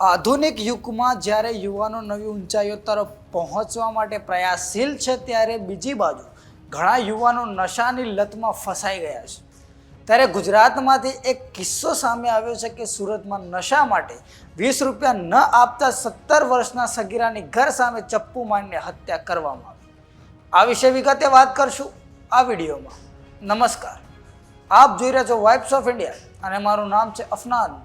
આધુનિક યુગમાં જ્યારે યુવાનો નવી ઊંચાઈઓ તરફ પહોંચવા માટે પ્રયાસશીલ છે, ત્યારે બીજી બાજુ ઘણા યુવાનો નશાની લતમાં ફસાઈ ગયા છે. ત્યારે ગુજરાતમાંથી એક કિસ્સો સામે આવ્યો છે કે સુરતમાં નશા માટે વીસ રૂપિયા ન આપતા સત્તર વર્ષના સગીરાની ઘર સામે ચપ્પુ મારીને હત્યા કરવામાં આવી. આ વિશે વિગતે વાત કરશું આ વિડીયોમાં. નમસ્કાર. આપ જોઈ રહ્યા છો વાઇબ્સ ઓફ ઇન્ડિયા અને મારું નામ છે અફનાન.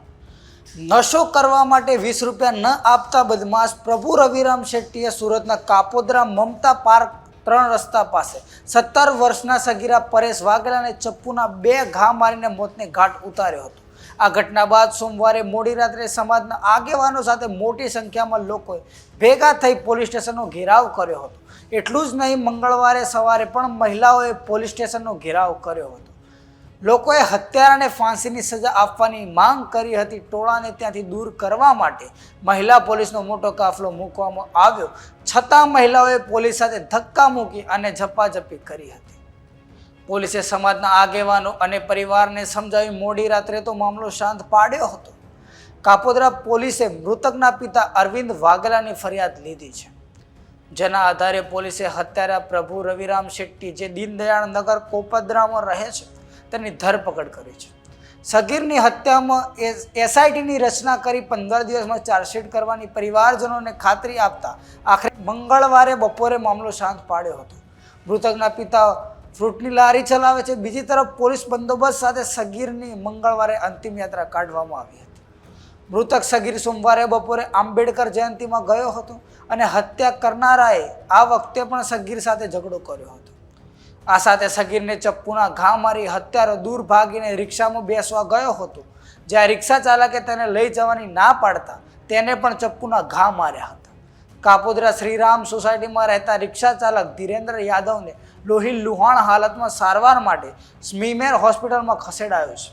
નશો કરવા માટે વીસ રૂપિયા ન આપતા બદમાશ પ્રભુ રવિરામ શેટ્ટીએ સુરતના કાપોદરા મમતા પાર્ક ત્રણ રસ્તા પાસે સત્તર વર્ષના સગીરા પરેશ વાઘેલાને ચપ્પુના બે ઘા મારીને મોતને ઘાટ ઉતાર્યો હતો. આ ઘટના બાદ સોમવારે મોડી રાત્રે સમાજના આગેવાનો સાથે મોટી સંખ્યામાં લોકોએ ભેગા થઈ પોલીસ સ્ટેશનનો ઘેરાવ કર્યો હતો. એટલું જ નહીં, મંગળવારે સવારે પણ મહિલાઓએ પોલીસ સ્ટેશનનો ઘેરાવ કર્યો હતો. લોકોએ હત્યારાને ફાંસીની સજા આપવાની માંગ કરી હતી. ટોળાને ત્યાંથી દૂર કરવા માટે મહિલા પોલીસનો મોટો કાફલો મૂકવામાં આવ્યો. છતાં મહિલાઓએ પોલીસ સાથે ધક્કા મૂકી અને ઝપાઝપી કરી હતી. પોલીસે સમાજના આગેવાનો અને પરિવારને સમજાવી મોડી રાત્રે તો મામલો શાંત પાડ્યો હતો. કાપોદરા પોલીસે મૃતકના પિતા અરવિંદ વાઘેલાની ફરિયાદ લીધી છે. જેના આધારે પોલીસે હત્યારા પ્રભુ રવિરામ શેટ્ટી, જે દીનદયાળ નગર કોપદરામાં રહે છે તેની ધરપકડ કરી છે. સગીરની હત્યામાં એસઆઈટીની રચના કરી પંદર દિવસમાં ચાર્જશીટ કરવાની પરિવારજનોને ખાતરી આપતા આખરે મંગળવારે બપોરે મામલો શાંત પાડ્યો હતો. મૃતકના પિતા ફ્રૂટની લારી ચલાવે છે. બીજી તરફ પોલીસ બંદોબસ્ત સાથે સગીરની મંગળવારે અંતિમ યાત્રા કાઢવામાં આવી હતી. મૃતક સગીર સોમવારે બપોરે આંબેડકર જયંતિમાં ગયો હતો અને હત્યા કરનારાએ આ વખતે પણ સગીર સાથે ઝઘડો કર્યો હતો. આ સાથે સગીરને ચપ્પુના ઘા મારી હત્યારો દૂર ભાગીને રિક્ષામાં બેસવા ગયો હતો. જ્યાં રિક્ષા ચાલકે તેને લઈ જવાની ના પાડતા તેને પણ ચપ્પુના ઘા માર્યા હતા. કાપોદરા શ્રીરામ સોસાયટીમાં રહેતા રિક્ષા ચાલક ધીરેન્દ્ર યાદવને લોહી લુહાણ હાલતમાં સારવાર માટે સ્મીમેર હોસ્પિટલમાં ખસેડાયો છે.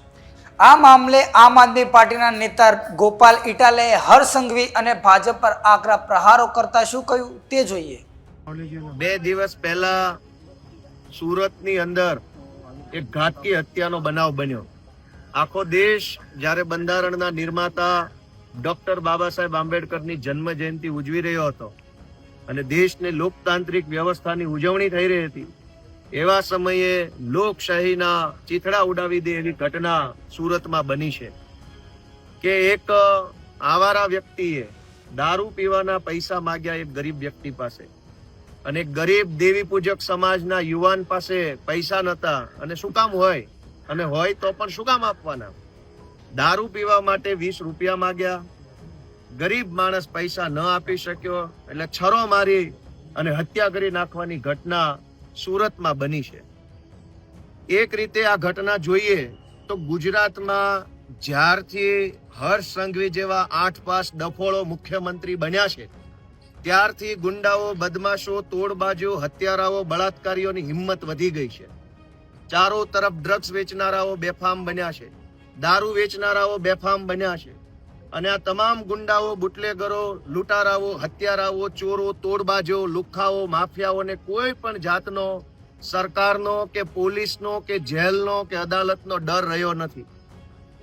આ મામલે આમ આદમી પાર્ટીના નેતા ગોપાલ ઇટાલેએ હર સંઘવી અને ભાજપ પર આકરા પ્રહારો કરતા શું કહ્યું તે જોઈએ. બે દિવસ પહેલા સુરતની અંદર એક ઘાતકી હત્યાનો બનાવ બન્યો. આખો દેશ જ્યારે બંધારણના નિર્માતા ડોક્ટર બાબા સાહેબ આંબેડકરની જન્મ જયંતિ ઉજવી રહ્યો હતો અને દેશને લોકતાંત્રિક વ્યવસ્થાની ઉજવણી થઈ રહી હતી, એવા સમયે લોકશાહીના ચીથડા ઉડાવી દે એવી ઘટના સુરતમાં બની છે કે એક આવારા વ્યક્તિએ દારૂ પીવાના પૈસા માગ્યા એક ગરીબ વ્યક્તિ પાસે. અને ગરીબ દેવી પૂજક સમાજના યુવાન પાસે પૈસા નતા અને શું કામ હોય? અને હોય તો પણ શું કામ આપવાના? દારૂ પીવા માટે વીસ રૂપિયા માંગ્યા. ગરીબ માણસ પૈસા ન આપી શક્યો એટલે છરો મારી અને હત્યા કરી નાખવાની ઘટના સુરતમાં બની છે. એક રીતે આ ઘટના જોઈએ તો ગુજરાતમાં જ્યારથી હર્ષ સંઘવી જેવા આઠ પાસ ડફોળો મુખ્યમંત્રી બન્યા છે ત્યારથી ગુંડાઓ, બદમાશો, તોડબાજો, હત્યારાઓ, બળાત્કારીઓની હિંમત વધી ગઈ છે. ચારો તરફ ડ્રગ્સ વેચનારાઓ બેફામ બન્યા છે. દારૂ વેચનારાઓ બેફામ બન્યા છે. અને આ તમામ ગુંડાઓ, બુટલેગરો, લૂંટારાઓ, હત્યારાઓ, ચોરો, તોડબાજો, લુખ્ખાઓ માફિયાઓને કોઈ પણ જાતનો, સરકારનો કે પોલીસનો કે જેલનો કે અદાલતનો ડર રહ્યો નથી.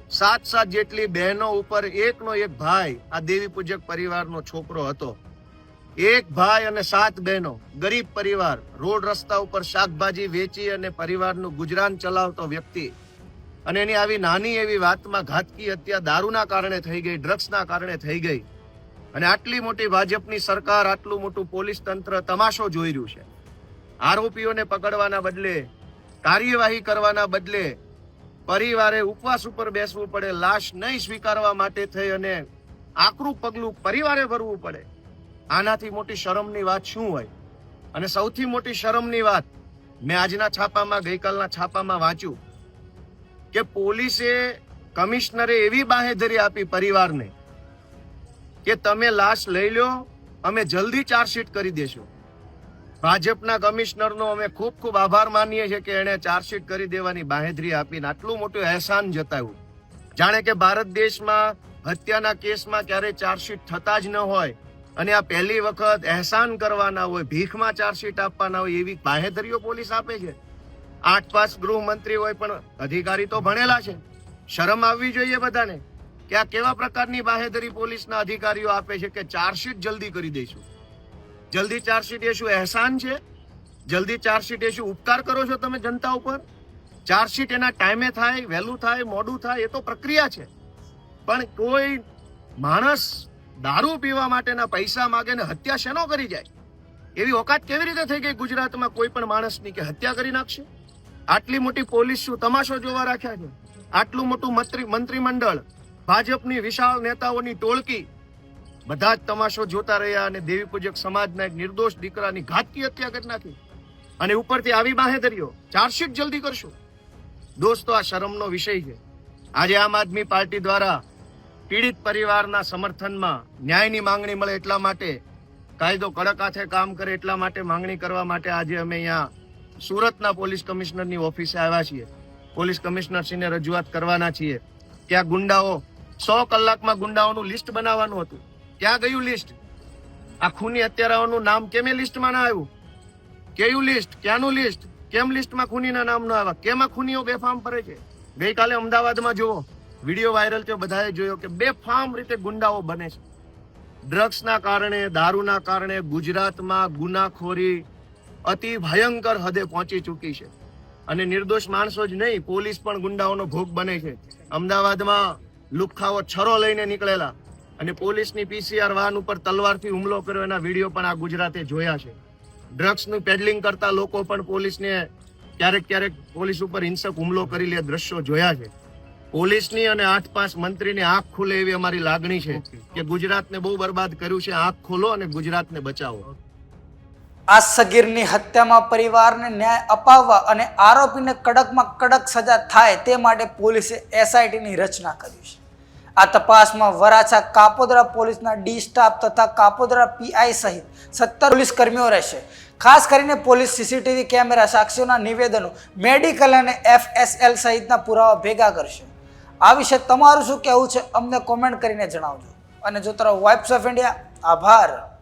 સાત સાત જેટલી બહેનો ઉપર એકનો એક ભાઈ, આ દેવી પૂજક પરિવારનો છોકરો હતો. એક ભાઈ અને સાત બહેનો, ગરીબ પરિવાર, રોડ રસ્તા ઉપર શાકભાજી વેચી અને પરિવારનું ગુજરાન ચલાવતો વ્યક્તિ. અને એની આવી નાની એવી વાતમાં ઘાતકી હત્યા દારૂના કારણે થઈ ગઈ, ડ્રગ્સના કારણે થઈ ગઈ. અને આટલી મોટી ભાજપની સરકાર, આટલું મોટું પોલીસ તંત્ર તમાશો જોઈ રહ્યું છે. આરોપીઓને પકડવાના બદલે, કાર્યવાહી કરવાના બદલે, પરિવારે ઉપવાસ ઉપર બેસવું પડે, લાશ નહીં સ્વીકારવા માટે થઈ અને આકરું પગલું પરિવારે ભરવું પડે. આનાથી મોટી શરમની વાત શું હોય? અને સૌથી મોટી શરમની વાત મેં આજના છાપામાં, ગઈકાલના છાપામાં વાંચ્યું કે પોલીસે કમિશનરે એવી બાહેધરી આપી પરિવારને કે તમે લાશ લઈ લો, અમે જલ્દી ચાર્જશીટ કરી દેશું. ભાજપના કમિશનરનો અમે ખૂબ ખૂબ આભાર માનીએ છીએ કે એણે ચાર્જશીટ કરી દેવાની બાહેધરી આપીને આટલું મોટું અહેસાન જતાવ્યું. જાણે કે ભારત દેશમાં હત્યાના કેસમાં ક્યારેય ચાર્જશીટ થતા જ ન હોય અને આ પહેલી વખત અહેસાન કરવાના હોય, ભીખમાં ચાર્જશીટ આપવાના હોય એવી બાહેધરીઓ પોલીસ આપે છે. આઠ પાસ ગૃહમંત્રી હોય પણ અધિકારી તો ભણેલા છે. શરમ આવવી જોઈએ બધાને કે આ કેવા પ્રકારની બાહેધરી પોલીસના અધિકારીઓ આપે છે કે ચાર્જશીટ જલ્દી કરી દઈશું. જલ્દી ચાર્જશીટ એ શું અહેસાન છે? જલ્દી ચાર્જશીટ એ શું ઉપકાર કરો છો તમે જનતા ઉપર? ચાર્જશીટ એના ટાઈમે થાય, વહેલું થાય, મોડું થાય એ તો પ્રક્રિયા છે. પણ કોઈ માણસ દારૂ પીવા માટેના પૈસા માગે ને હત્યા શેનો કરી જાય? એવી ઓકાત કેવી રીતે થઈ ગઈ ગુજરાતમાં કોઈ પણ માણસની કે હત્યા કરી નાખશે? આટલી મોટી પોલીસ શું તમાશો જોવા રાખ્યા છે? આટલું મોટું મંત્રી મંત્રીમંડળ, ભાજપની વિશાળ નેતાઓની ટોળકી, બધા જ તમાશો જોતા રહ્યા અને દેવી પૂજક સમાજના એક નિર્દોષ દીકરાની ઘાતકી હત્યા કરી નાખી. અને ઉપરથી આવી બાહેધરીઓ, ચાર્જશીટ જલ્દી કરશું. દોસ્તો, આ શરમનો વિષય છે. આજે આમ આદમી પાર્ટી દ્વારા પીડિત પરિવારના સમર્થનમાં ન્યાયની માંગણી મળે એટલા માટે, કાયદો કડક હાથે કામ કરે એટલા માટે માંગણી કરવા માટે આજે અમે અહીંયા સુરતના પોલીસ કમિશનરની ઓફિસે આવ્યા છીએ. પોલીસ કમિશનરશ્રીને રજૂઆત કરવાના છીએ કે ગુંડાઓ, સો કલાકમાં ગુંડાઓનું લિસ્ટ બનાવવાનું હતું. ક્યાં ગયું લિસ્ટ? આ ખૂની હત્યારાઓનું નામ કેમ એ લિસ્ટમાં ના આવ્યું? કેયું લિસ્ટ? ક્યાંનું લિસ્ટ? કેમ લિસ્ટમાં ખૂનીના નામ ન આવ્યા? કેમ આ ખૂનીઓ બેફામ ફરે છે? ગઈકાલે અમદાવાદમાં જુઓ. વીડિયો વાયરલ થયો, બધાએ જોયો કે બેફામ રીતે ગુંડાઓ બને છે. ડ્રગ્સના કારણે, દારૂના કારણે ગુજરાતમાં ગુનાખોરી અતિ ભયંકર હદે પહોંચી ચૂકી છે. અને નિર્દોષ માણસો જ નહીં, પોલીસ પણ ગુંડાઓનો ભોગ બને છે. અમદાવાદમાં લુખાઓ છરો લઈને નીકળેલા અને પોલીસની પીસીઆર વાહન ઉપર તલવારથી હુમલો કર્યો એના વીડિયો પણ આ ગુજરાતે જોયા છે. ડ્રગ્સનું પેડલિંગ કરતા લોકો પણ પોલીસને ક્યારેક ક્યારેક પોલીસ ઉપર હિંસક હુમલો કરી લે દ્રશ્યો જોયા છે. પોલીસની અને આઠ પાંચ મંત્રીની આંખ ખુલે એવી અમારી લાગણી છે કે ગુજરાતને બહુ બરબાદ કર્યું છે. આંખ ખોલો અને ગુજરાતને બચાવો. આ સગીરની હત્યામાં પરિવારને ન્યાય અપાવવા અને આરોપીને કડકમાં કડક સજા થાય તે માટે પોલીસે એસઆઈટીની રચના કરી છે. આ તપાસમાં વરાછા કાપોદરા પોલીસના ડી સ્ટાફ તથા કાપોદરા પીઆઈ સહિત સત્તર પોલીસ કર્મીઓ રહેશે. ખાસ કરીને પોલીસ સીસીટીવી કેમેરા સાક્ષીઓના નિવેદનો મેડિકલ અને એફએસએલ સહિતના પુરાવા ભેગા કરશે. આ વિશે તમારું શું કહેવું છે અમને કોમેન્ટ કરીને જણાવજો. અને જો તરફ વાઇબ્સ ઓફ ઇન્ડિયા આભાર.